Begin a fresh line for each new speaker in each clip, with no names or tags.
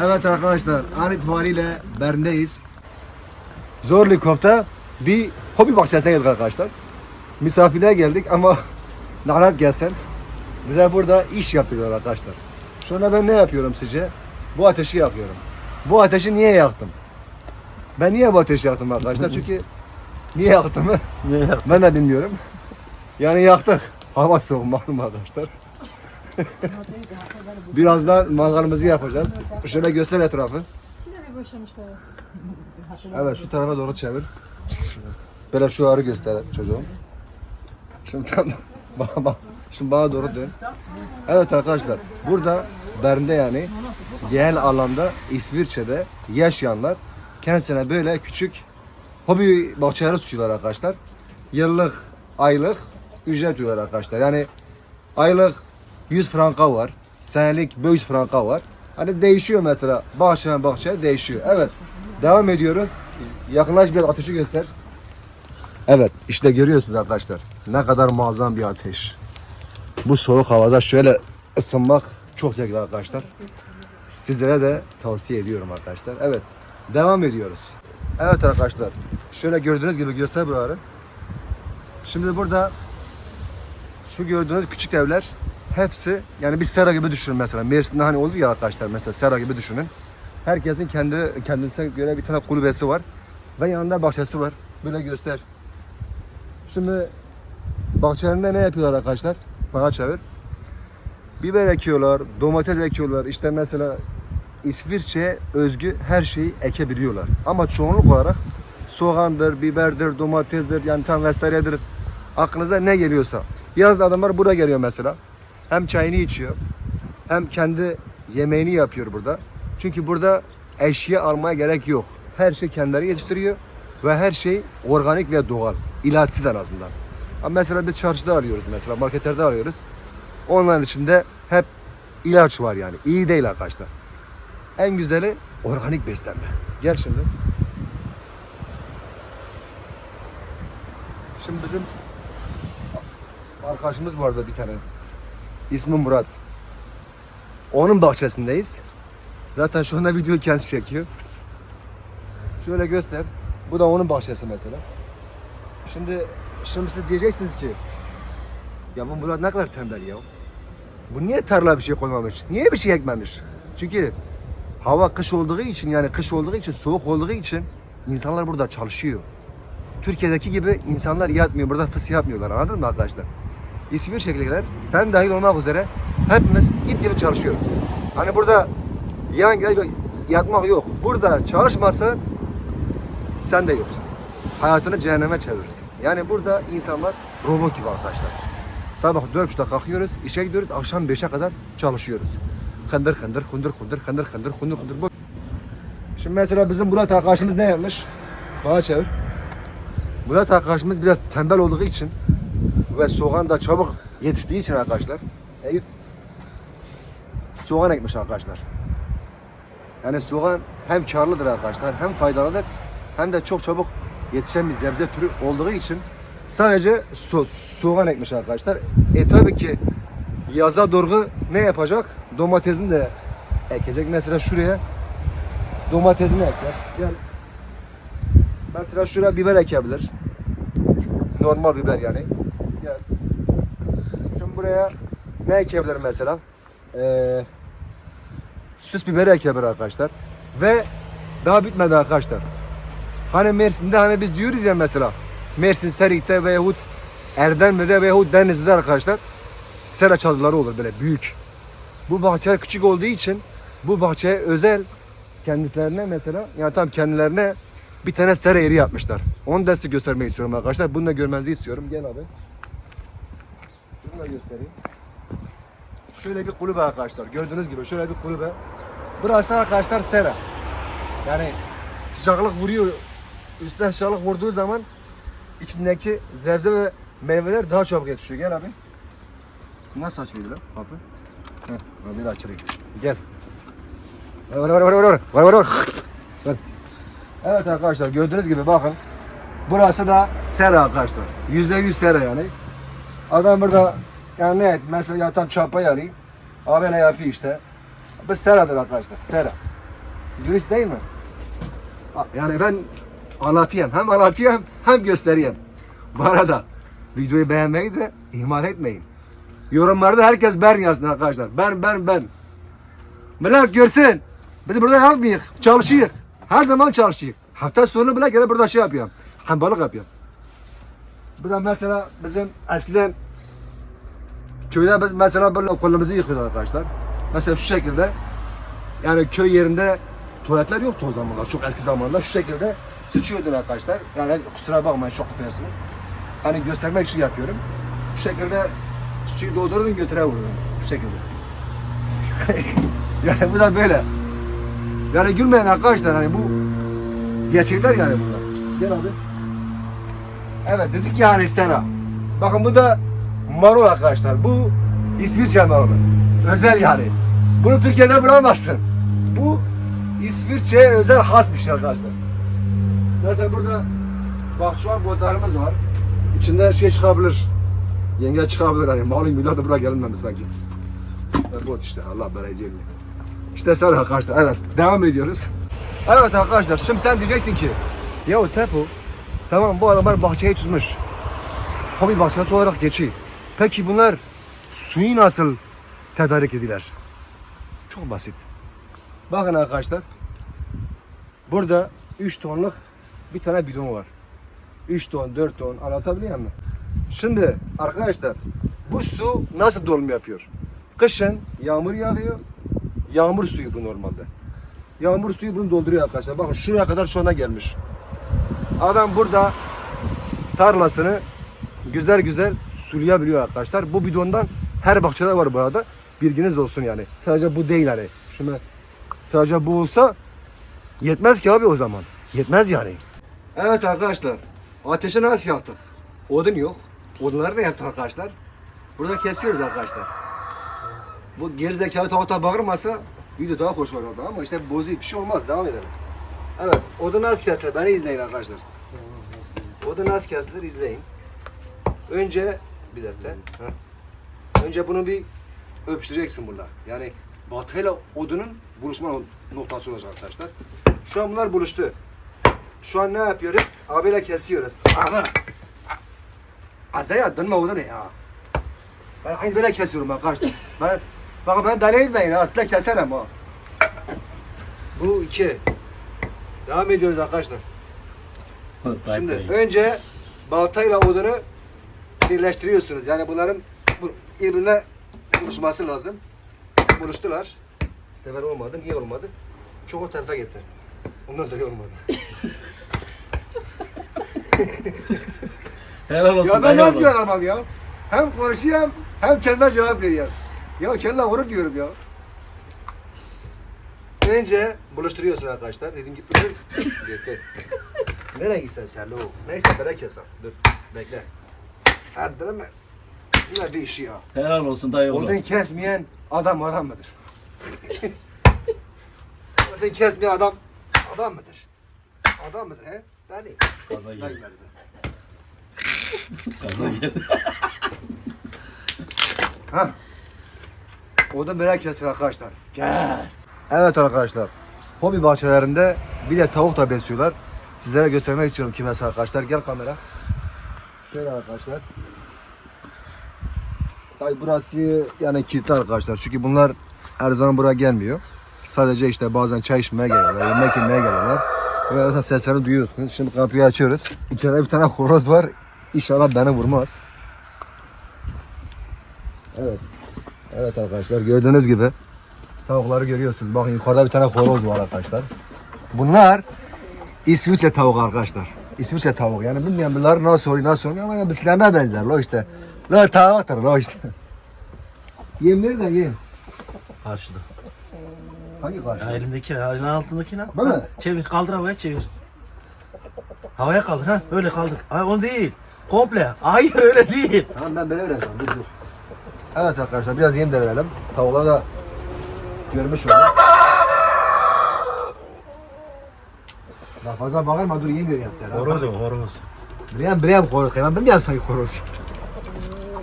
Evet arkadaşlar an itibariyle Bern'deyiz. Zorlu Kof'ta bir hobi bahçesine geldik arkadaşlar. Misafirliğe geldik ama lanet gelsin. Bize burada iş yaptırıyorlar arkadaşlar. Şu anda ben ne yapıyorum sizce? Bu ateşi yakıyorum. Bu ateşi niye yaktım? Ben niye bu ateşi yaktım arkadaşlar? Çünkü niye yaktım?
Ne yaptın?
ben de bilmiyorum. Yani yaktık. Hava soğuk malum arkadaşlar. Birazdan mangalımızı yapacağız. Şöyle göster etrafı. Evet şu tarafa doğru çevir. Böyle şu arı göster çocuğum. Şimdi tam bak bak. Şimdi bana doğru dön. Evet arkadaşlar burada Bern'de yani yerel alanda İsviçre'de yaşayanlar kendisine böyle küçük hobi bahçeleri tutuyorlar arkadaşlar. Yıllık, aylık ücret ödüyorlar arkadaşlar. Yani aylık 100 franka var. Senelik 500 franka var. Hani değişiyor mesela. Bahçeden bahçeye değişiyor. Evet. Devam ediyoruz. Yakınlaş bir ateşi göster. Evet. işte görüyorsunuz arkadaşlar. Ne kadar muazzam bir ateş. Bu soğuk havada şöyle ısınmak çok zevkli arkadaşlar. Sizlere de tavsiye ediyorum arkadaşlar. Evet. Devam ediyoruz. Evet arkadaşlar. Şöyle gördüğünüz gibi göster buraları. Şimdi burada şu gördüğünüz küçük evler hepsi yani bir sera gibi düşünün mesela. Mersin'de hani oldu ya arkadaşlar mesela sera gibi düşünün. Herkesin kendi kendisine göre bir tane kulübesi var. Ve yanında bahçesi var. Böyle göster. Şimdi bahçelerinde ne yapıyorlar arkadaşlar? Bana çevir. Biber ekiyorlar, domates ekiyorlar. İşte mesela İsviçre'ye özgü her şeyi ekebiliyorlar. Ama çoğunluk olarak soğandır, biberdir, domatesdir, yani tam vesairedir. Aklınıza ne geliyorsa. Yazda adamlar buraya geliyor mesela. Hem çayını içiyor, hem kendi yemeğini yapıyor burada. Çünkü burada eşya almaya gerek yok. Her şey kendileri yetiştiriyor ve her şey organik ve doğal. İlaçsız en azından. Ama mesela biz çarşıda arıyoruz mesela, marketlerde arıyoruz. Onların içinde hep ilaç var yani. İyi değil arkadaşlar. En güzeli organik beslenme. Gel şimdi. Şimdi bizim arkadaşımız vardı bir tane. İsmi Murat. Onun bahçesindeyiz. Zaten şu anda video kendisi çekiyor. Şöyle göster. Bu da onun bahçesi mesela. Şimdi şimdi siz diyeceksiniz ki ya bu Murat ne kadar tembel ya. Bu niye tarla bir şey koymamış? Niye bir şey ekmemiş? Çünkü hava kış olduğu için yani kış olduğu için soğuk olduğu için insanlar burada çalışıyor. Türkiye'deki gibi insanlar yatmıyor. Burada fıs yapmıyorlar. Anladın mı arkadaşlar? İsviçre'liler ben dahil olmak üzere hepimiz it gibi çalışıyoruz. Hani burada yan gelip yatmak yok. Burada çalışmasa sen de yoksun. Hayatını cehenneme çevirirsin. Yani burada insanlar robot gibi arkadaşlar. Sabah 4.30'da kalkıyoruz, işe gidiyoruz, akşam 5'e kadar çalışıyoruz. Hındır, hundur hundur, hındır hındır, hundur hundur. Bu- Şimdi mesela bizim Murat arkadaşımız ne yapmış? Bana çevir. Murat arkadaşımız biraz tembel olduğu için ve soğan da çabuk yetiştiği için arkadaşlar Eyüp soğan ekmiş arkadaşlar. Yani soğan hem karlıdır arkadaşlar hem faydalıdır hem de çok çabuk yetişen bir sebze türü olduğu için sadece so soğan ekmiş arkadaşlar. E tabii ki yaza doğru ne yapacak? Domatesini de ekecek. Mesela şuraya domatesini eker. Gel. Mesela şuraya biber ekebilir. Normal biber yani. Buraya ne ekebilir mesela? Ee, süs biberi ekebilir arkadaşlar. Ve daha bitmedi arkadaşlar. Hani Mersin'de hani biz diyoruz ya mesela Mersin Serik'te veyahut Erdemli'de veyahut Denizli'de arkadaşlar sera çadırları olur böyle büyük. Bu bahçe küçük olduğu için bu bahçeye özel kendislerine mesela yani tam kendilerine bir tane sera yeri yapmışlar. Onu da size göstermek istiyorum arkadaşlar. Bunu da görmenizi istiyorum. Gel abi. Da göstereyim. Şöyle bir kulübe arkadaşlar. Gördüğünüz gibi şöyle bir kulübe. Burası arkadaşlar sera. Yani sıcaklık vuruyor. Üstüne sıcaklık vurduğu zaman içindeki sebze ve meyveler daha çabuk yetişiyor. Gel abi. Nasıl açılıyor lan kapı? Heh, abi de açılıyor. Gel. Var var var var var var var var. Evet arkadaşlar gördüğünüz gibi bakın. Burası da sera arkadaşlar. Yüzde yüz sera yani. Adam burada yani ne mesela ya tam çapa yarayım. Abi ne yapıyor işte. Bu seradır arkadaşlar. Sera. Dürüst değil mi? Yani ben anlatayım. Hem anlatayım hem göstereyim. Bu arada videoyu beğenmeyi de ihmal etmeyin. Yorumlarda herkes ben yazsın arkadaşlar. Ben ben ben. Millet görsün. Biz burada kalmayız. Çalışıyız. Her zaman çalışıyız. Hafta sonu bile gelip burada şey yapıyorum. Hambalık yapıyorum. Bu da mesela bizim eskiden köyde biz mesela böyle okulumuzu yıkıyorduk arkadaşlar. Mesela şu şekilde yani köy yerinde tuvaletler yoktu o zamanlar. Çok eski zamanlar. Şu şekilde sıçıyordun arkadaşlar. Yani kusura bakmayın çok affedersiniz. Hani göstermek için yapıyorum. Şu şekilde suyu doldururdun götüre vururdun. Şu şekilde. yani bu da böyle. Yani gülmeyin arkadaşlar hani bu gerçekler yani bunlar. Gel abi. Evet dedik ya hani sana. Bakın bu da marul arkadaşlar. Bu İsviçre marulu. Özel yani. Bunu Türkiye'de bulamazsın. Bu İsviçre'ye özel has bir şey arkadaşlar. Zaten burada bak şu an botlarımız var. İçinde her şey çıkabilir. Yenge çıkabilir hani. Malum müdahale da buraya gelinmemiş sanki. Bot işte Allah bereceğini. İşte sen arkadaşlar evet devam ediyoruz. Evet arkadaşlar şimdi sen diyeceksin ki ya Tepo tamam bu adamlar bahçeyi tutmuş. Hobi bahçesi olarak geçiyor. Peki bunlar suyu nasıl tedarik ediler? Çok basit. Bakın arkadaşlar. Burada 3 tonluk bir tane bidon var. 3 ton, 4 ton anlatabiliyor muyum? Şimdi arkadaşlar bu su nasıl dolum yapıyor? Kışın yağmur yağıyor. Yağmur suyu bu normalde. Yağmur suyu bunu dolduruyor arkadaşlar. Bakın şuraya kadar şu anda gelmiş. Adam burada tarlasını güzel güzel sulayabiliyor arkadaşlar. Bu bidondan her bahçede var bu arada. Bilginiz olsun yani. Sadece bu değil hani. Şimdi sadece bu olsa yetmez ki abi o zaman. Yetmez yani. Evet arkadaşlar. Ateşi nasıl yaktık? Odun yok. Odunları ne yaptık arkadaşlar? Burada kesiyoruz arkadaşlar. Bu gerizekalı tavuta bağırmasa video daha hoş olurdu ama işte bozuyor bir şey olmaz devam edelim. Evet odun nasıl kesilir beni izleyin arkadaşlar. Odun nasıl kesilir izleyin. Önce bir dakika. Ha. Önce bunu bir öpüştüreceksin bunlar. Yani baltayla odunun buluşma noktası olacak arkadaşlar. Şu an bunlar buluştu. Şu an ne yapıyoruz? Abiyle kesiyoruz. Ama Azaya dönme odunu ya. Ben aynı böyle kesiyorum arkadaşlar. Ben, bakın ben deli etmeyin. Aslında keserim ha. Bu iki. Devam ediyoruz arkadaşlar. Şimdi önce baltayla odunu birleştiriyorsunuz. Yani bunların bu, birbirine buluşması lazım. Buluştular. Bu sefer olmadı. Niye olmadı? Çok o tarafa gitti. Ondan dolayı olmadı.
Helal olsun.
ya ben nasıl bir adamım ya? Hem konuşuyorum hem kendime cevap veriyorum. Ya kendime vurur diyorum ya. Önce buluşturuyorsun arkadaşlar. Dedim git dur. Nereye gitsen sen lo? Neyse böyle keser. Dur bekle. Hadi mi? Yine bir işi ya.
Helal olsun dayı oğlum.
Odun kesmeyen adam adam mıdır? Odun kesmeyen adam adam mıdır? Adam mıdır he?
Gaza
Deli
geldi. Gaza geldi.
Ha. Odun böyle kesilir arkadaşlar. Kes. Evet arkadaşlar. Hobi bahçelerinde bir de tavuk da besliyorlar. Sizlere göstermek istiyorum kimesi arkadaşlar. Gel kamera. Şöyle arkadaşlar. Tabi burası yani kilitli arkadaşlar. Çünkü bunlar her zaman buraya gelmiyor. Sadece işte bazen çay içmeye geliyorlar, yemek yemeye geliyorlar. Ve zaten seslerini duyuyorsunuz. Şimdi kapıyı açıyoruz. İçeride bir tane horoz var. İnşallah beni vurmaz. Evet. Evet arkadaşlar gördüğünüz gibi tavukları görüyorsunuz. Bakın yukarıda bir tane horoz var arkadaşlar. Bunlar İsviçre tavuk arkadaşlar. İsviçre tavuk yani bilmiyorum bunlar nasıl oluyor nasıl oluyor ama bizlerine benzer lo işte. Lo tavuktur lo işte. Yemleri de yem.
Karşıda.
Hangi karşı?
Ya elimdeki, elin altındaki ne?
Değil mi?
Çevir, kaldır havaya çevir. Havaya kaldır ha, öyle kaldır. Ay onu değil. Komple. Hayır öyle değil.
Tamam ben böyle öğreneceğim dur dur. Evet arkadaşlar biraz yem de verelim. Tavuklar da görmüş olalım. Daha fazla bağırma dur yem veriyorum sana.
Horoz o horoz.
Bileyim bileyim horoz. Ben bilmiyorum sanki horoz.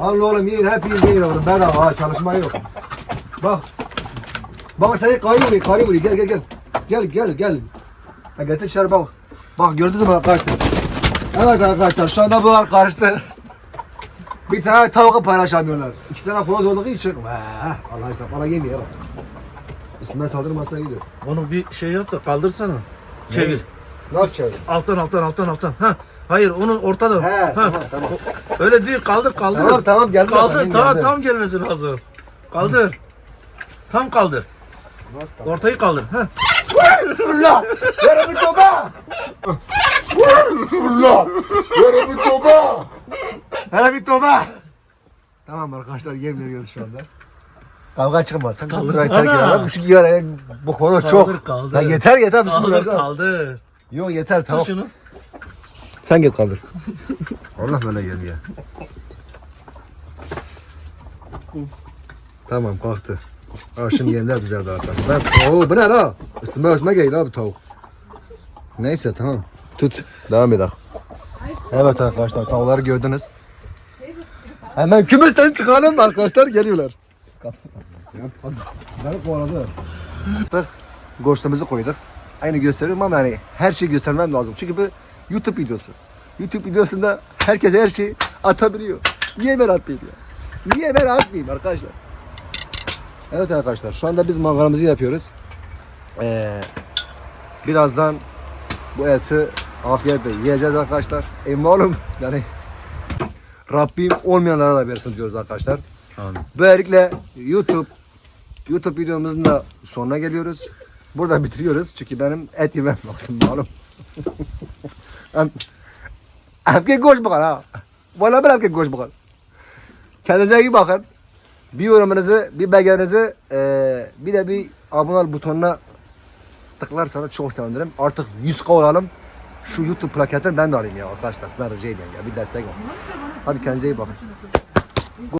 Allah oğlum yiyin hepiniz yiyin oğlum. Bedava ha çalışma yok. Bak. Bak seni karı vuruyor karı vuruyor gel gel gel. gel gel gel. Ha, getir içeri bak. Bak gördünüz mü arkadaşlar? Evet arkadaşlar şu anda bunlar karıştı. Bir tane tavuğu paylaşamıyorlar. İki tane horoz olduğu için. Allah işte para yemiyor. Üstüme saldırmasa gidiyor.
Onu bir şey yap da kaldırsana. Çevir.
Nasıl çevir?
Alttan alttan alttan alttan. Ha. Hayır onu ortada.
He
ha.
tamam tamam.
Öyle değil kaldır kaldır.
Tamam tamam geldi.
Kaldır
zaten,
tam
geldi.
tam gelmesi lazım. Kaldır. Tam kaldır.
Nasıl tamam?
Ortayı kaldır. Ha.
Bismillah. Yere bir toba. Bismillah. Yere bir toba. Bir toba. Tamam arkadaşlar yem veriyoruz şu anda. Kavga çıkmaz. Sen
Kaldır
burayı
sana.
terk edelim. Şu yere bu konu
Kaldır,
çok.
kaldır.
Ya yeter yeter
Kaldır
bismillah.
kaldır.
Yok yeter
Tut
tamam.
şunu.
Sen git kaldır. Allah böyle gel ya. Tamam kalktı. Ha şimdi yemler düzeldi arkadaşlar. Ben, oo bu ne la? Üstüme üstüme geliyor abi tavuk. Neyse tamam. Tut. Devam edelim. Evet arkadaşlar tavukları gördünüz. Hemen kümesten çıkalım arkadaşlar geliyorlar. Beni kovaladılar. Goştumuzu koyduk. Aynı gösteriyorum ama yani her şeyi göstermem lazım. Çünkü bu YouTube videosu. YouTube videosunda herkes her şeyi atabiliyor. Niye ben atmayayım ya? Niye ben atmayayım arkadaşlar? Evet arkadaşlar şu anda biz mangalımızı yapıyoruz. Ee, birazdan bu eti afiyetle yiyeceğiz arkadaşlar. E malum yani Rabbim olmayanlara da versin diyoruz arkadaşlar.
Amin.
Böylelikle YouTube YouTube videomuzun da sonuna geliyoruz. Burada bitiriyoruz çünkü benim et yemem lazım malum. Hem Erkek goş bakar ha. Valla ben erkek goş bakar. Kendinize iyi bakın. Bir yorumunuzu, bir beğeninizi, eee bir de bir abone ol butonuna tıklarsanız çok sevinirim. Artık 100k olalım. Şu YouTube plaketini ben de alayım ya arkadaşlar. Sizden rica ediyorum ya. Bir destek olun. Hadi kendinize iyi bakın.